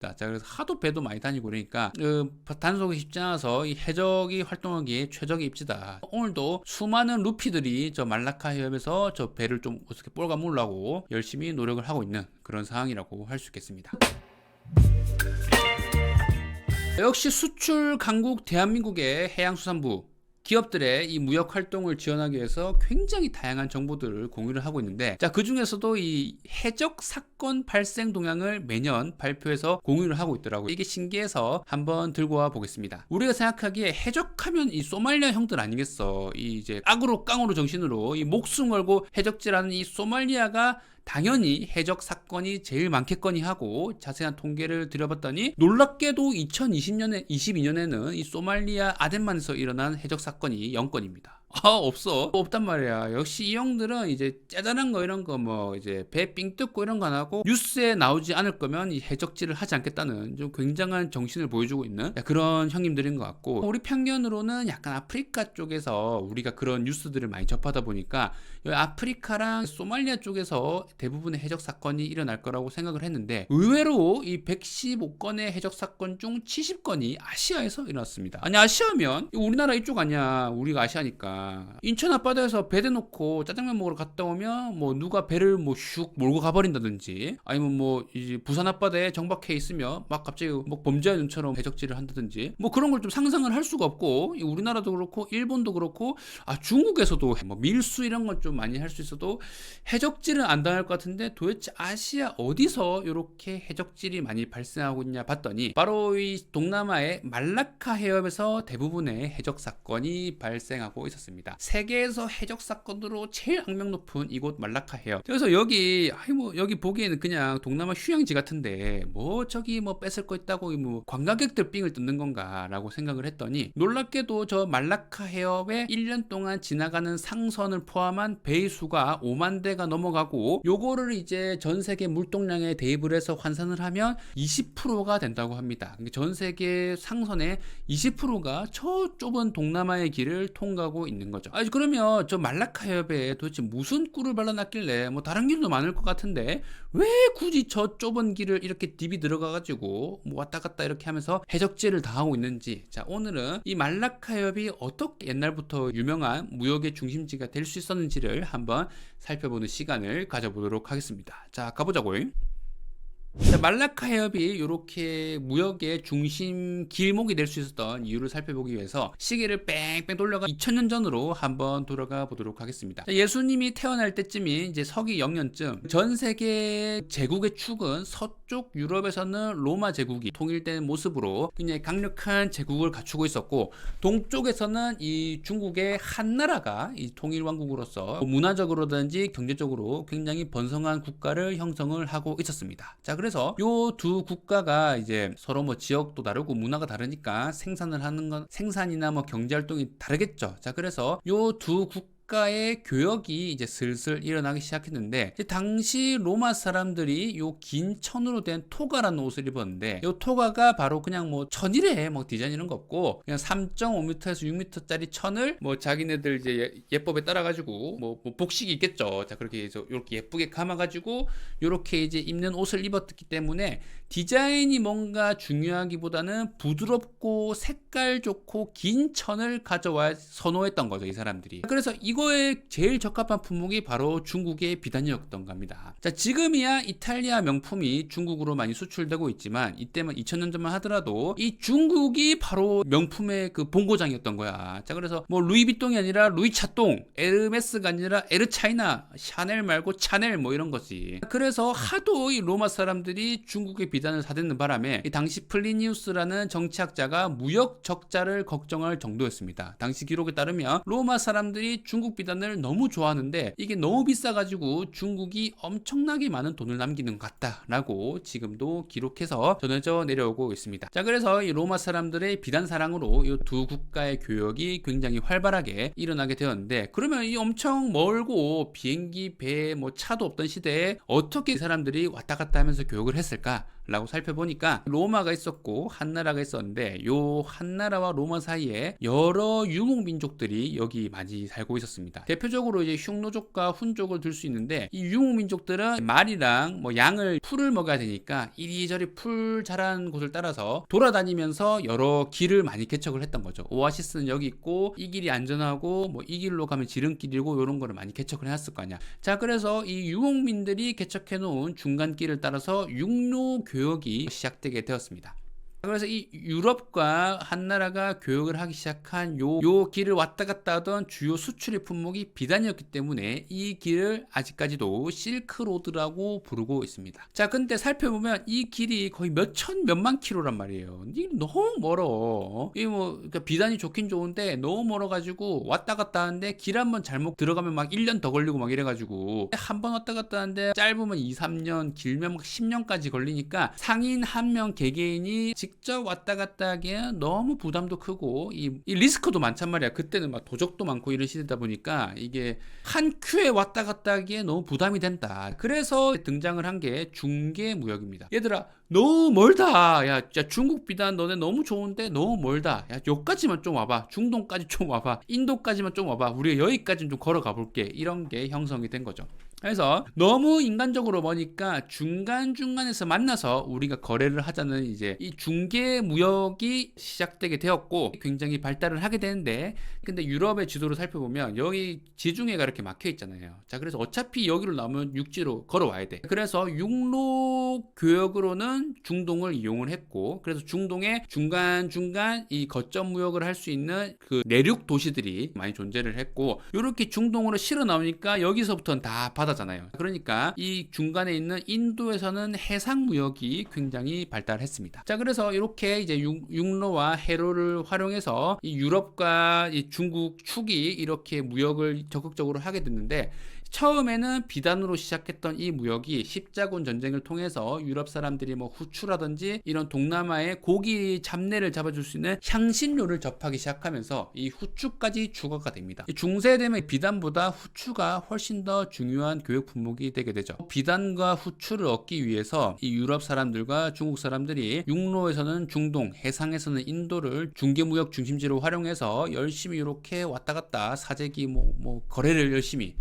자, 그래서 하도 배도 많이 다니고 그러니까 그 단속이 쉽지 않아서 이 해적이 활동하기에 최적의 입지다. 오늘도 수많은 루피들이 저 말라카 해협에서 저 배를 좀 어떻게 뻘가 물라고 열심히 노력을 하고 있는 그런 상황이라고 할 수 있겠습니다. 역시 수출 강국 대한민국의 해양수산부 기업들의 이 무역 활동을 지원하기 위해서 굉장히 다양한 정보들을 공유를 하고 있는데 자 그 중에서도 이 해적 사건 발생 동향을 매년 발표해서 공유를 하고 있더라고요. 이게 신기해서 한번 들고 와 보겠습니다. 우리가 생각하기에 해적하면 이 소말리아 형들 아니겠어? 이 이제 악으로 깡으로 정신으로 이 목숨 걸고 해적질하는 이 소말리아가 당연히 해적 사건이 제일 많겠거니 하고 자세한 통계를 들여봤더니 놀랍게도 2020년에 22년에는 이 소말리아 아덴만에서 일어난 해적 사건이 0건입니다. 아 없어. 없단 말이야. 역시 이 형들은 이제 짜잘한 거 이런 거 뭐 이제 배 삥 뜯고 이런 거 안 하고 뉴스에 나오지 않을 거면 이 해적질을 하지 않겠다는 좀 굉장한 정신을 보여주고 있는 그런 형님들인 것 같고 우리 편견으로는 약간 아프리카 쪽에서 우리가 그런 뉴스들을 많이 접하다 보니까 이 아프리카랑 소말리아 쪽에서 대부분의 해적 사건이 일어날 거라고 생각을 했는데 의외로 이 115건의 해적 사건 중 70건이 아시아에서 일어났습니다. 아니 아시아면 우리나라 이쪽 아니야. 우리가 아시아니까 인천 앞바다에서 배 대놓고 짜장면 먹으러 갔다 오면 뭐 누가 배를 뭐 슉 몰고 가버린다든지 아니면 뭐 이제 부산 앞바다에 정박해 있으면 막 갑자기 뭐 범죄자 눈처럼 해적질을 한다든지 뭐 그런 걸 좀 상상을 할 수가 없고 이 우리나라도 그렇고 일본도 그렇고 아 중국에서도 뭐 밀수 이런 걸좀 많이 할 수 있어도 해적질은 안 당할 것 같은데 도대체 아시아 어디서 이렇게 해적질이 많이 발생하고 있냐 봤더니 바로 이 동남아의 말라카 해협에서 대부분의 해적 사건이 발생하고 있었습니다. 세계에서 해적 사건으로 제일 악명 높은 이곳 말라카 해협. 그래서 여기 아이 뭐 여기 보기에는 그냥 동남아 휴양지 같은데 뭐 저기 뭐 뺏을 거 있다고 뭐 관광객들 삥을 뜯는 건가라고 생각을 했더니 놀랍게도 저 말라카 해협에 1년 동안 지나가는 상선을 포함한 배의 수가 5만 대가 넘어가고 요거를 이제 전 세계 물동량에 대입을 해서 환산을 하면 20%가 된다고 합니다. 그러니까 전 세계 상선의 20%가 저 좁은 동남아의 길을 통과하고 있는 거죠. 아 그러면 저 말라카 해협에 도대체 무슨 꿀을 발라놨길래 뭐 다른 길도 많을 것 같은데 왜 굳이 저 좁은 길을 이렇게 딥이 들어가가지고 뭐 왔다 갔다 이렇게 하면서 해적질을 당하고 있는지 자 오늘은 이 말라카 해협이 어떻게 옛날부터 유명한 무역의 중심지가 될 수 있었는지를 한번 살펴보는 시간을 가져보도록 하겠습니다. 자 가보자고요. 자, 말라카 해협이 이렇게 무역의 중심 길목이 될 수 있었던 이유를 살펴보기 위해서 시계를 뺑뺑 돌려가 2000년 전으로 한번 돌아가 보도록 하겠습니다. 자, 예수님이 태어날 때쯤이 이제 서기 0년쯤 전 세계 제국의 축은 서쪽 유럽에서는 로마 제국이 통일된 모습으로 굉장히 강력한 제국을 갖추고 있었고 동쪽에서는 이 중국의 한 나라가 이 통일 왕국으로서 문화적으로든지 경제적으로 굉장히 번성한 국가를 형성을 하고 있었습니다. 자, 그래서 요 두 국가가 이제 서로 뭐 지역도 다르고 문화가 다르니까 생산을 하는 건 생산이나 뭐 경제 활동이 다르겠죠. 자, 그래서 요 두 국가 국가의 교역이 이제 슬슬 일어나기 시작했는데 당시 로마 사람들이 요 긴 천으로 된 토가라는 옷을 입었는데 요 토가가 바로 그냥 뭐 천이래 뭐 디자인 이런 거 없고 그냥 3.5m에서 6m짜리 천을 뭐 자기네들 이제 예, 법에 따라 가지고 뭐, 뭐, 복식이 있겠죠. 자 그렇게 해서 이렇게 예쁘게 감아 가지고 요렇게 이제 입는 옷을 입었기 때문에 디자인이 뭔가 중요하기보다는 부드럽고 색깔 좋고 긴 천을 가져와 선호했던 거죠 이 사람들이. 그래서 이거 이거에 제일 적합한 품목이 바로 중국의 비단이었던 겁니다. 자, 지금이야 이탈리아 명품이 중국으로 많이 수출되고 있지만 이때만 2000년 전만 하더라도 이 중국이 바로 명품의 그 본고장이었던 거야. 자, 그래서 뭐 루이비통이 아니라 루이차똥, 에르메스가 아니라 에르차이나, 샤넬 말고 차넬 뭐 이런 거지. 그래서 하도 이 로마 사람들이 중국의 비단을 사듣는 바람에 이 당시 플리니우스라는 정치학자가 무역 적자를 걱정할 정도였습니다. 당시 기록에 따르면 로마 사람들이 중국 비단을 너무 좋아하는데 이게 너무 비싸가지고 중국이 엄청나게 많은 돈을 남기는 것 같다라고 지금도 기록해서 전해져 내려오고 있습니다. 자 그래서 이 로마 사람들의 비단 사랑으로 이 두 국가의 교역이 굉장히 활발하게 일어나게 되었는데 그러면 이 엄청 멀고 비행기 배 뭐 차도 없던 시대에 어떻게 이 사람들이 왔다 갔다 하면서 교역을 했을까? 라고 살펴보니까 로마가 있었고 한나라가 있었는데 요 한나라와 로마 사이에 여러 유목 민족들이 여기 많이 살고 있었습니다. 대표적으로 이제 흉노족과 훈족을 들 수 있는데 이 유목 민족들은 말이랑 뭐 양을 풀을 먹어야 되니까 이리저리 풀 자란 곳을 따라서 돌아다니면서 여러 길을 많이 개척을 했던 거죠. 오아시스는 여기 있고 이 길이 안전하고 뭐 이 길로 가면 지름길이고 이런 거를 많이 개척을 해놨을 거 아니야. 자 그래서 이 유목민들이 개척해 놓은 중간길을 따라서 육로 교역이 시작되게 되었습니다. 그래서 이 유럽과 한나라가 교역을 하기 시작한 요, 요 길을 왔다 갔다 하던 주요 수출의 품목이 비단이었기 때문에 이 길을 아직까지도 실크로드라고 부르고 있습니다. 자, 근데 살펴보면 이 길이 거의 몇천, 몇만 킬로란 말이에요. 이 너무 멀어. 이 뭐, 그러니까 비단이 좋긴 좋은데 너무 멀어가지고 왔다 갔다 하는데 길 한 번 잘못 들어가면 막 1년 더 걸리고 막 이래가지고 한 번 왔다 갔다 하는데 짧으면 2, 3년, 길면 막 10년까지 걸리니까 상인 한 명 개개인이 직접 왔다 갔다 하기에 너무 부담도 크고 이, 이 리스크도 많단 말이야. 그때는 막 도적도 많고 이런 시대다 보니까 이게 한 큐에 왔다 갔다 하기에 너무 부담이 된다. 그래서 등장을 한 게 중개 무역입니다. 얘들아 너무 멀다. 야, 야 중국 비단 너네 너무 좋은데 너무 멀다. 야 여기까지만 좀 와봐. 중동까지 좀 와봐. 인도까지만 좀 와봐. 우리가 여기까지는 좀 걸어가 볼게. 이런 게 형성이 된 거죠. 그래서 너무 인간적으로 보니까 중간중간에서 만나서 우리가 거래를 하자는 이제 이 중개 무역이 시작되게 되었고 굉장히 발달을 하게 되는데 근데 유럽의 지도를 살펴보면 여기 지중해가 이렇게 막혀 있잖아요. 자, 그래서 어차피 여기로 나오면 육지로 걸어와야 돼. 그래서 육로 교역으로는 중동을 이용을 했고 그래서 중동에 중간중간 이 거점 무역을 할 수 있는 그 내륙 도시들이 많이 존재를 했고 이렇게 중동으로 실어 나오니까 여기서부터는 다 바다잖아요. 그러니까 이 중간에 있는 인도에서는 해상 무역이 굉장히 발달했습니다. 자, 그래서 이렇게 이제 육, 육로와 해로를 활용해서 이 유럽과 이 중국 축이 이렇게 무역을 적극적으로 하게 됐는데 처음에는 비단으로 시작했던 이 무역이 십자군 전쟁을 통해서 유럽 사람들이 뭐 후추라든지 이런 동남아의 고기 잡내를 잡아줄 수 있는 향신료를 접하기 시작하면서 이 후추까지 추가가 됩니다. 이 중세 되면 비단보다 후추가 훨씬 더 중요한 교육 품목이 되게 되죠. 비단과 후추를 얻기 위해서 이 유럽 사람들과 중국 사람들이 육로에서는 중동, 해상에서는 인도를 중개 무역 중심지로 활용해서 열심히 이렇게 왔다 갔다 사재기 뭐, 뭐 거래를 열심히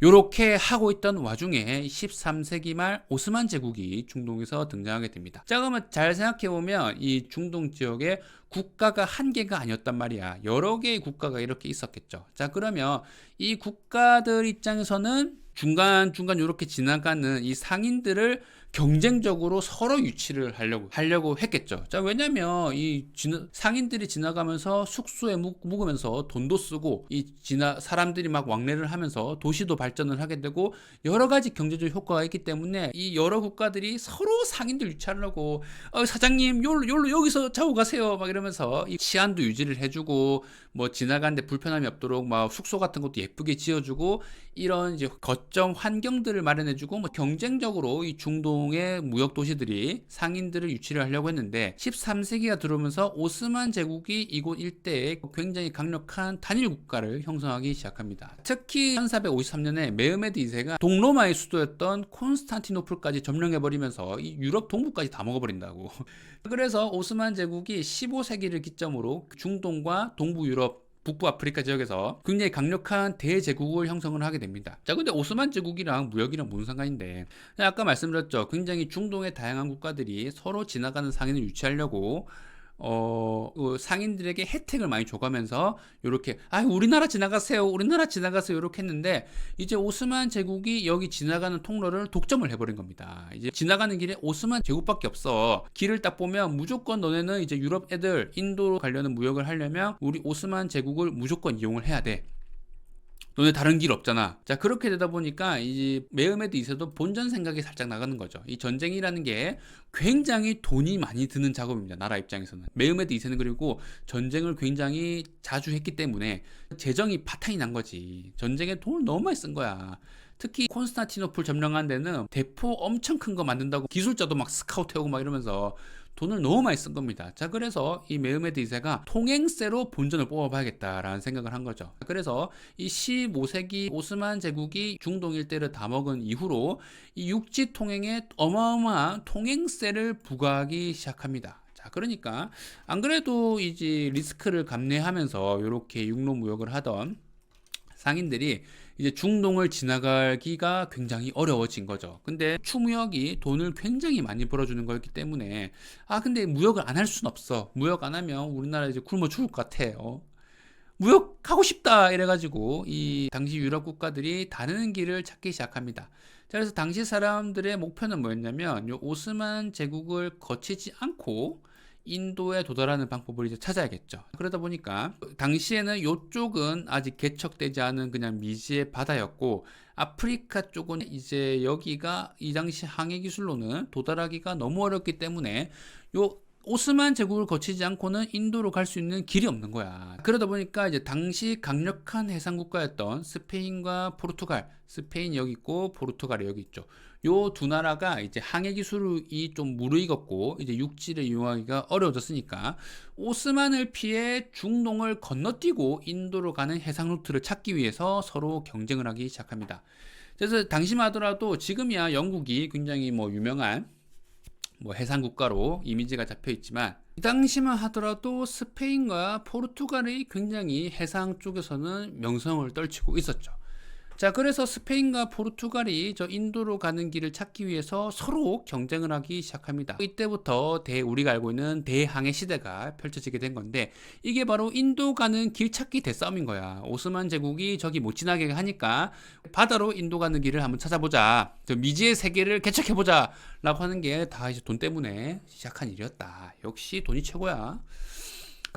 요렇게 하고 있던 와중에 13세기 말 오스만 제국이 중동에서 등장하게 됩니다. 자, 그러면 잘 생각해보면 이 중동 지역에 국가가 한 개가 아니었단 말이야. 여러 개의 국가가 이렇게 있었겠죠. 자, 그러면 이 국가들 입장에서는 중간중간 이렇게 지나가는 이 상인들을 경쟁적으로 서로 유치를 하려고 하려고 했겠죠. 자, 왜냐면 이 지나, 상인들이 지나가면서 숙소에 묵, 묵으면서 돈도 쓰고 이 지나 사람들이 막 왕래를 하면서 도시도 발전을 하게 되고 여러 가지 경제적 효과가 있기 때문에 이 여러 국가들이 서로 상인들 유치하려고 어, 사장님 요로 요로 여기서 자고 가세요 막 이러면서 이 치안도 유지를 해주고 뭐 지나가는데 불편함이 없도록 막 숙소 같은 것도 예쁘게 지어주고 이런 이제 거점 환경들을 마련해주고 뭐 경쟁적으로 이 중동 의 무역 도시들이 상인들을 유치를 하려고 했는데 13세기가 들어오면서 오스만 제국이 이곳 일대에 굉장히 강력한 단일 국가를 형성하기 시작합니다. 특히 1453년에 메흐메드 2세가 동로마의 수도였던 콘스탄티노플까지 점령해버리면서 이 유럽 동부까지 다 먹어버린다고. 그래서 오스만 제국이 15세기를 기점으로 중동과 동부 유럽 북부 아프리카 지역에서 굉장히 강력한 대제국을 형성을 하게 됩니다. 자, 근데 오스만 제국이랑 무역이랑 무슨 상관인데? 아까 말씀드렸죠. 굉장히 중동의 다양한 국가들이 서로 지나가는 상인을 유치하려고 어, 그 상인들에게 혜택을 많이 줘가면서 이렇게 아 우리나라 지나가세요 우리나라 지나가세요 이렇게 했는데 이제 오스만 제국이 여기 지나가는 통로를 독점을 해버린 겁니다. 이제 지나가는 길에 오스만 제국밖에 없어. 길을 딱 보면 무조건 너네는 이제 유럽 애들 인도로 가려는 무역을 하려면 우리 오스만 제국을 무조건 이용을 해야 돼 너네 다른 길 없잖아. 자, 그렇게 되다 보니까 이 메흐메드 2세도 본전 생각이 살짝 나가는 거죠. 이 전쟁이라는 게 굉장히 돈이 많이 드는 작업입니다. 나라 입장에서는. 메흐메드 2세는 그리고 전쟁을 굉장히 자주 했기 때문에 재정이 파탄이 난 거지. 전쟁에 돈을 너무 많이 쓴 거야. 특히 콘스탄티노플 점령한 데는 대포 엄청 큰 거 만든다고 기술자도 막 스카우트 해오고 막 이러면서 돈을 너무 많이 쓴 겁니다. 자, 그래서 이 메흐메드 2세가 통행세로 본전을 뽑아봐야겠다라는 생각을 한 거죠. 그래서 이 15세기 오스만 제국이 중동 일대를 다 먹은 이후로 이 육지 통행에 어마어마한 통행세를 부과하기 시작합니다. 자, 그러니까 안 그래도 이제 리스크를 감내하면서 이렇게 육로 무역을 하던 상인들이 이제 중동을 지나가기가 굉장히 어려워진 거죠. 근데 추무역이 돈을 굉장히 많이 벌어주는 거였기 때문에 아 근데 무역을 안할 수는 없어. 무역 안 하면 우리나라 이제 굶어 죽을 것 같아 요. 무역하고 싶다 이래가지고 이 당시 유럽 국가들이 다른 길을 찾기 시작합니다. 자, 그래서 당시 사람들의 목표는 뭐였냐면 요 오스만 제국을 거치지 않고 인도에 도달하는 방법을 이제 찾아야겠죠. 그러다 보니까 당시에는 요쪽은 아직 개척되지 않은 그냥 미지의 바다였고 아프리카 쪽은 이제 여기가 이 당시 항해 기술로는 도달하기가 너무 어렵기 때문에 요 오스만 제국을 거치지 않고는 인도로 갈 수 있는 길이 없는 거야. 그러다 보니까 이제 당시 강력한 해상 국가였던 스페인과 포르투갈, 스페인 여기 있고 포르투갈이 여기 있죠. 요 두 나라가 이제 항해 기술이 좀 무르익었고 이제 육지를 이용하기가 어려워졌으니까 오스만을 피해 중동을 건너뛰고 인도로 가는 해상 루트를 찾기 위해서 서로 경쟁을 하기 시작합니다. 그래서 당시만 하더라도 지금이야 영국이 굉장히 뭐 유명한 뭐 해상 국가로 이미지가 잡혀 있지만 이 당시만 하더라도 스페인과 포르투갈이 굉장히 해상 쪽에서는 명성을 떨치고 있었죠. 자, 그래서 스페인과 포르투갈이 저 인도로 가는 길을 찾기 위해서 서로 경쟁을 하기 시작합니다. 이때부터 대, 우리가 알고 있는 대항해 시대가 펼쳐지게 된 건데, 이게 바로 인도 가는 길 찾기 대싸움인 거야. 오스만 제국이 저기 못 지나게 하니까, 바다로 인도 가는 길을 한번 찾아보자. 저 미지의 세계를 개척해 보자. 라고 하는 게 다 이제 돈 때문에 시작한 일이었다. 역시 돈이 최고야.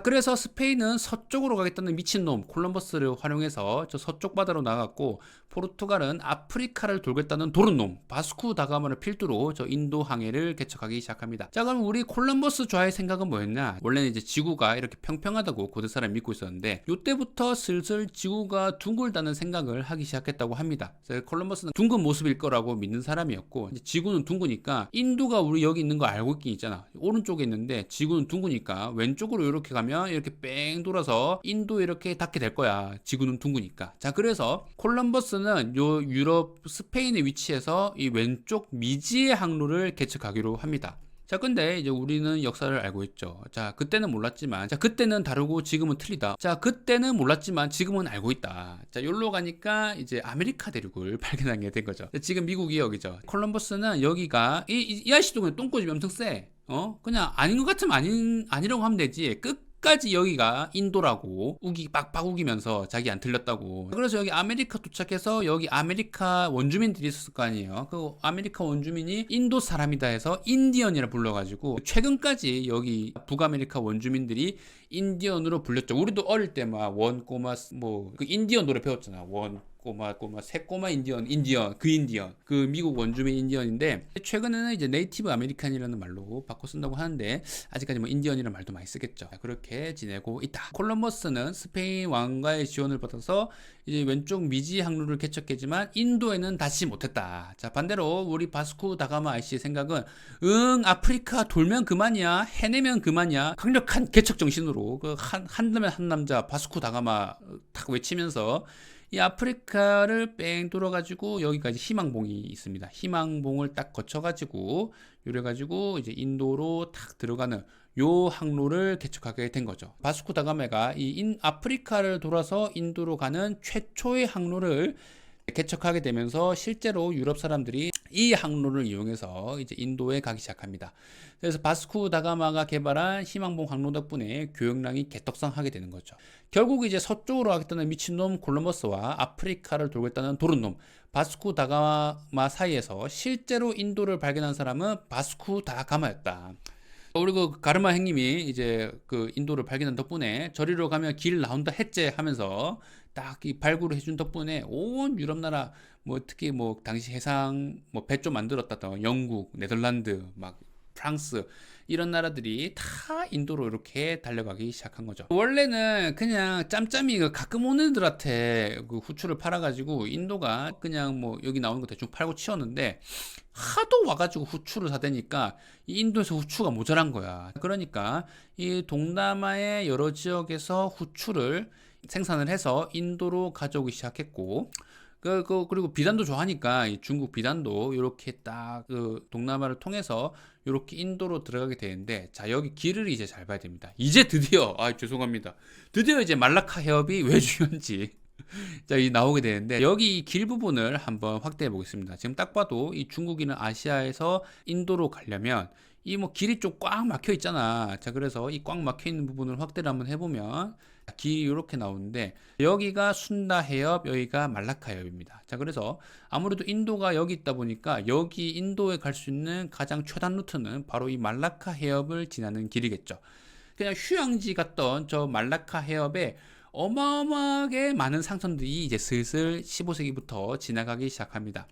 그래서 스페인은 서쪽으로 가겠다는 미친놈 콜럼버스를 활용해서 저 서쪽 바다로 나갔고 포르투갈은 아프리카를 돌겠다는 도른놈 바스쿠 다가마를 필두로 저 인도 항해를 개척하기 시작합니다. 자 그럼 우리 콜럼버스 좌의 생각은 뭐였냐? 원래는 이제 지구가 이렇게 평평하다고 고대 사람 믿고 있었는데 이때부터 슬슬 지구가 둥글다는 생각을 하기 시작했다고 합니다. 콜럼버스는 둥근 모습일 거라고 믿는 사람이었고 이제 지구는 둥그니까 인도가 우리 여기 있는 거 알고 있긴 있잖아. 오른쪽에 있는데 지구는 둥그니까 왼쪽으로 이렇게 가면 이렇게 뺑 돌아서 인도에 이렇게 닿게 될 거야. 지구는 둥그니까. 자 그래서 콜럼버스는 요 유럽 스페인의 위치에서 이 왼쪽 미지의 항로를 개척하기로 합니다. 자, 근데 이제 우리는 역사를 알고 있죠. 자, 그때는 몰랐지만, 자, 그때는 다르고 지금은 틀리다. 자, 그때는 몰랐지만 지금은 알고 있다. 자, 여기로 가니까 이제 아메리카 대륙을 발견하게 된 거죠. 지금 미국이 여기죠. 콜럼버스는 여기가, 이, 이, 이 아저씨도 그냥 똥꼬집이 엄청 세. 어? 그냥 아닌 것 같으면 아닌, 아니라고 하면 되지. 끝 까지 여기가 인도라고 우기 빡빡 우기면서 자기 안 틀렸다고. 그래서 여기 아메리카 도착해서 여기 아메리카 원주민들이 있었을 거 아니에요. 그 아메리카 원주민이 인도 사람이다 해서 인디언이라 불러가지고 최근까지 여기 북아메리카 원주민들이 인디언으로 불렸죠. 우리도 어릴 때 막 원 꼬마 뭐 그 인디언 노래 배웠잖아. 원 꼬마 꼬마 새 꼬마 인디언 인디언 그 인디언 그 미국 원주민 인디언인데 최근에는 이제 네이티브 아메리칸이라는 말로 바꿔 쓴다고 하는데 아직까지 뭐 인디언이라는 말도 많이 쓰겠죠. 그렇게 지내고 있다. 콜럼버스는 스페인 왕가의 지원을 받아서 이제 왼쪽 미지 항로를 개척했지만 인도에는 닿지 못했다. 자 반대로 우리 바스쿠 다가마 아이씨의 생각은 응 아프리카 돌면 그만이야 해내면 그만이야 강력한 개척 정신으로 그한 남의 한 남자 바스쿠 다가마 탁 외치면서 이 아프리카를 뺑 돌아가지고 여기까지 희망봉이 있습니다. 희망봉을 딱 거쳐가지고 이래가지고 이제 인도로 탁 들어가는 요 항로를 개척하게 된 거죠. 바스코 다가메가 이 인, 아프리카를 돌아서 인도로 가는 최초의 항로를 개척하게 되면서 실제로 유럽 사람들이 이 항로를 이용해서 이제 인도에 가기 시작합니다. 그래서 바스쿠 다가마가 개발한 희망봉 항로 덕분에 교역량이 개떡상하게 되는 거죠. 결국 이제 서쪽으로 가겠다는 미친놈 콜럼버스와 아프리카를 돌겠다는 도른놈 바스쿠 다가마 사이에서 실제로 인도를 발견한 사람은 바스쿠 다가마였다. 우리 그 가르마 행님이 이제 그 인도를 발견한 덕분에 저리로 가면 길 나온다 했제 하면서 딱 이 발굴을 해준 덕분에 온 유럽 나라 뭐 특히 뭐 당시 해상 뭐 배 좀 만들었다던 영국, 네덜란드, 막 프랑스 이런 나라들이 다 인도로 이렇게 달려가기 시작한 거죠. 원래는 그냥 짬짬이 그 가끔 오는 애들한테 그 후추를 팔아가지고 인도가 그냥 뭐 여기 나오는 거 대충 팔고 치웠는데 하도 와가지고 후추를 사대니까 이 인도에서 후추가 모자란 거야. 그러니까 이 동남아의 여러 지역에서 후추를 생산을 해서 인도로 가져오기 시작했고 그, 그, 그리고 비단도 좋아하니까 이 중국 비단도 이렇게 딱 그 동남아를 통해서 이렇게 인도로 들어가게 되는데 자 여기 길을 이제 잘 봐야 됩니다. 이제 드디어 아 죄송합니다. 드디어 이제 말라카 해협이 왜 중요한지 자, 이 나오게 되는데 여기 이 길 부분을 한번 확대해 보겠습니다. 지금 딱 봐도 이 중국인은 아시아에서 인도로 가려면 이 뭐 길이 좀 꽉 막혀 있잖아. 자, 그래서 이 꽉 막혀 있는 부분을 확대를 한번 해보면 길이 이렇게 나오는데 여기가 순다 해협, 여기가 말라카 해협입니다. 자, 그래서 아무래도 인도가 여기 있다 보니까 여기 인도에 갈 수 있는 가장 최단 루트는 바로 이 말라카 해협을 지나는 길이겠죠. 그냥 휴양지 갔던 저 말라카 해협에 어마어마하게 많은 상선들이 이제 슬슬 15세기부터 지나가기 시작합니다.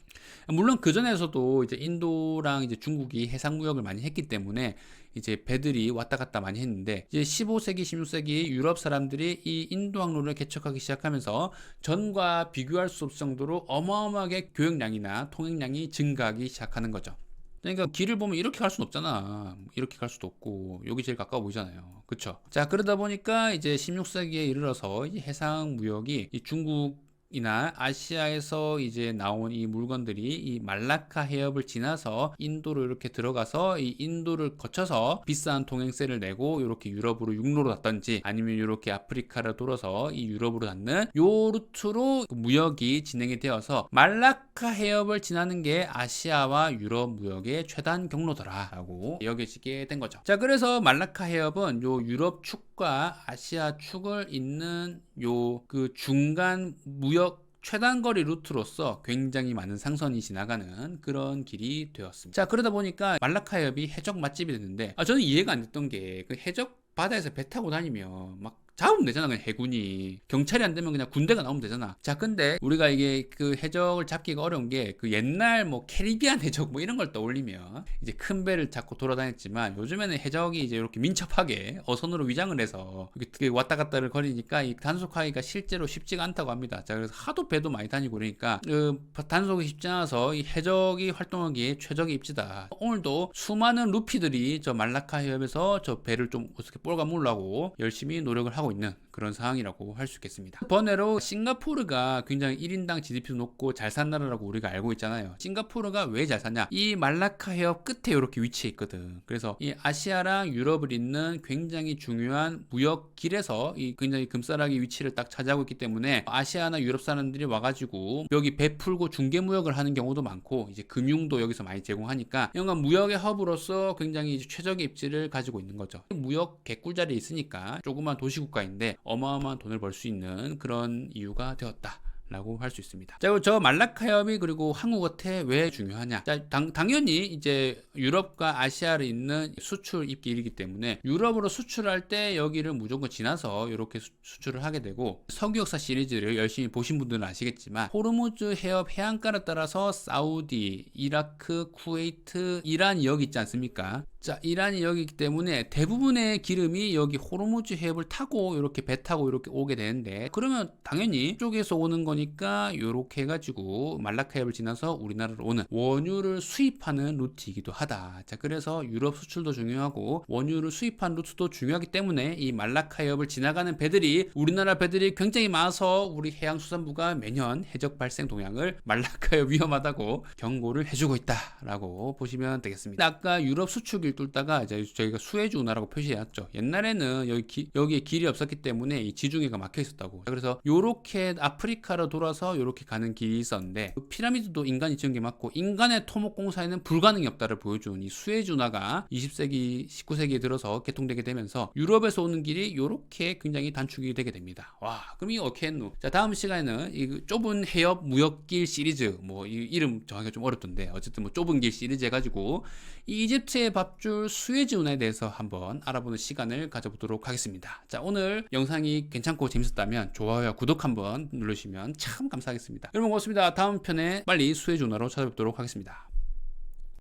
물론 그 전에서도 이제 인도랑 이제 중국이 해상 무역을 많이 했기 때문에 이제 배들이 왔다 갔다 많이 했는데 이제 15세기, 16세기 유럽 사람들이 이 인도 항로를 개척하기 시작하면서 전과 비교할 수 없을 정도로 어마어마하게 교역량이나 통행량이 증가하기 시작하는 거죠. 그러니까 길을 보면 이렇게 갈 수는 없잖아. 이렇게 갈 수도 없고 여기 제일 가까워 보이잖아요. 그쵸? 자 그러다 보니까 이제 16세기에 이르러서 이 해상 무역이 이 중국 이나 아시아에서 이제 나온 이 물건들이 이 말라카 해협을 지나서 인도로 이렇게 들어가서 이 인도를 거쳐서 비싼 통행세를 내고 이렇게 유럽으로 육로로 닿던지 아니면 이렇게 아프리카를 돌아서 이 유럽으로 닿는 요 루트로 무역이 진행이 되어서 말라카 해협을 지나는 게 아시아와 유럽 무역의 최단 경로더라라고 여겨지게 된 거죠. 자, 그래서 말라카 해협은 요 유럽 축과 아시아 축을 잇는 요 그 중간 무역 최단 거리 루트로서 굉장히 많은 상선이 지나가는 그런 길이 되었습니다. 자, 그러다 보니까 말라카 해협이 해적 맛집이 됐는데 아, 저는 이해가 안 됐던 게 그 해적 바다에서 배 타고 다니면 막 잡으면 되잖아 그냥 해군이. 경찰이 안 되면 그냥 군대가 나오면 되잖아. 자 근데 우리가 이게 그 해적을 잡기가 어려운 게 그 옛날 뭐 캐리비안 해적 뭐 이런 걸 떠올리면 이제 큰 배를 잡고 돌아다녔지만 요즘에는 해적이 이제 이렇게 민첩하게 어선으로 위장을 해서 이렇게 왔다 갔다를 거리니까 이 단속하기가 실제로 쉽지가 않다고 합니다. 자 그래서 하도 배도 많이 다니고 그러니까 그 단속이 쉽지 않아서 이 해적이 활동하기에 최적의 입지다. 오늘도 수많은 루피들이 저 말라카 해협에서 저 배를 좀 어떻게 뻘가 물라고 열심히 노력을 하고 있는 그런 상황이라고 할 수 있겠습니다. 번외로 싱가포르가 굉장히 1인당 GDP도 높고 잘 산 나라라고 우리가 알고 있잖아요. 싱가포르가 왜 잘 사냐? 이 말라카 해협 끝에 이렇게 위치해 있거든. 그래서 이 아시아랑 유럽을 잇는 굉장히 중요한 무역 길에서 이 굉장히 금싸라기 위치를 딱 차지하고 있기 때문에 아시아나 유럽 사람들이 와가지고 여기 배 풀고 중개 무역을 하는 경우도 많고 이제 금융도 여기서 많이 제공하니까 영화 무역의 허브로서 굉장히 최적의 입지를 가지고 있는 거죠. 무역 개꿀자리에 있으니까 조그만 도시국가 인데 어마어마한 돈을 벌 수 있는 그런 이유가 되었다. 라고 할 수 있습니다. 자, 저 말라카 협이 그리고 어태 왜 중요하냐? 자, 당, 당연히 이제 유럽과 아시아를 잇는 수출 입길이기 때문에 유럽으로 수출할 때 여기를 무조건 지나서 이렇게 수, 수출을 하게 되고 석유 역사 시리즈를 열심히 보신 분들은 아시겠지만 호르무즈 해협 해안가를 따라서 사우디, 이라크, 쿠웨이트, 이란 여기 있지 않습니까? 자, 이란이 여기기 때문에 대부분의 기름이 여기 호르무즈 해협을 타고 이렇게 배 타고 이렇게 오게 되는데 그러면 당연히 이쪽에서 오는 거니까 이렇게 해가지고 말라카 해협을 지나서 우리나라로 오는 원유를 수입하는 루트이기도 하다. 자, 그래서 유럽 수출도 중요하고 원유를 수입하는 루트도 중요하기 때문에 이 말라카 해협을 지나가는 배들이 우리나라 배들이 굉장히 많아서 우리 해양수산부가 매년 해적 발생 동향을 말라카 해협 위험하다고 경고를 해주고 있다라고 보시면 되겠습니다. 아까 유럽 수출 길 뚫다가 이제 저희가 수에즈 운하라고 표시해왔죠. 옛날에는 여기 기, 여기에 길이 없었기 때문에 이 지중해가 막혀 있었다고. 그래서 요렇게 아프리카로 돌아서 요렇게 가는 길이 있었는데 그 피라미드도 인간이 지은 게 맞고 인간의 토목 공사에는 불가능이 없다를 보여준 이 수에즈 운하가 20세기 19세기에 들어서 개통되게 되면서 유럽에서 오는 길이 요렇게 굉장히 단축이 되게 됩니다. 와, 그럼 이거 어떻게 했노? 자, 다음 시간에는 이 좁은 해협 무역길 시리즈 뭐 이 이름 정하기가 좀 어렵던데 어쨌든 뭐 좁은 길 시리즈 해가지고 이 이집트의 밥줄 수에즈 운하에 대해서 한번 알아보는 시간을 가져보도록 하겠습니다. 자, 오늘 영상이 괜찮고 재밌었다면 좋아요와 구독 한번 누르시면 참 감사하겠습니다. 여러분 고맙습니다. 다음 편에 빨리 수에즈 운하로 찾아뵙도록 하겠습니다.